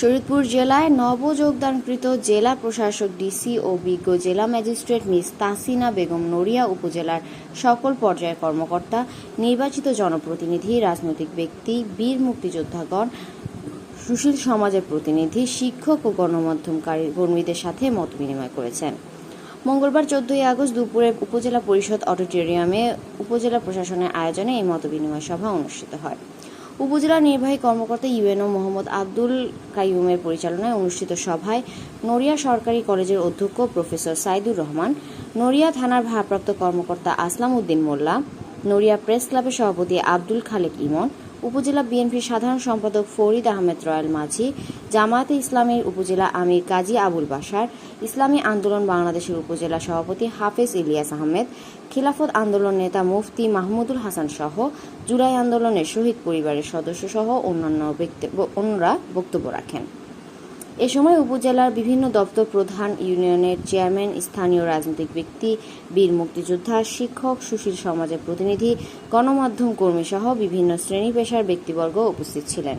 শরীদপুর জেলায় নবযোগদানকৃত জেলা প্রশাসক, ডিসি ও বিজ্ঞ জেলা ম্যাজিস্ট্রেট মিস তাসিনা বেগম নড়িয়া উপজেলার সকল পর্যায়ের কর্মকর্তা, নির্বাচিত জনপ্রতিনিধি, রাজনৈতিক ব্যক্তি, বীর মুক্তিযোদ্ধাগণ, সুশীল সমাজের প্রতিনিধি, শিক্ষক ও গণমাধ্যমকারী কর্মীদের সাথে মত বিনিময় করেছেন। মঙ্গলবার চোদ্দই আগস্ট দুপুরে উপজেলা পরিষদ অডিটোরিয়ামে উপজেলা প্রশাসনের আয়োজনে এই মতবিনিময় সভা অনুষ্ঠিত হয়। উপজেলা নির্বাহী কর্মকর্তা ইউএনও মোহাম্মদ আব্দুল কাইয়ুমের পরিচালনায় অনুষ্ঠিত সভায় নড়িয়া সরকারি কলেজের অধ্যক্ষ প্রফেসর সাইদুর রহমান, নড়িয়া থানার ভারপ্রাপ্ত কর্মকর্তা আসলাম উদ্দিন মোল্লা, নড়িয়া প্রেস ক্লাবের সভাপতি আব্দুল খালেক ইমন উপজেলা বিএনপির সাধারণ সম্পাদক ফরিদ আহমেদ রয়াল মাঝি, জামায়াতে ইসলামের উপজেলা আমির কাজী আবুল বাসার ইসলামী আন্দোলন বাংলাদেশের উপজেলা সভাপতি হাফেজ ইলিয়াস আহমেদ, খিলাফত আন্দোলন নেতা মুফতি মাহমুদুল হাসান সহ জুলাই আন্দোলনের শহীদ পরিবারের সদস্য সহ অন্যান্য অন্যরা বক্তব্য রাখেন। এ সময় উপজেলার বিভিন্ন দপ্তর প্রধান ইউনিয়নের চেয়ারম্যান, স্থানীয় রাজনৈতিক ব্যক্তি, বীর মুক্তিযোদ্ধা, শিক্ষক, সুশীল সমাজের প্রতিনিধি, গণমাধ্যম কর্মী সহ বিভিন্ন শ্রেণি পেশার ব্যক্তিবর্গ উপস্থিত ছিলেন।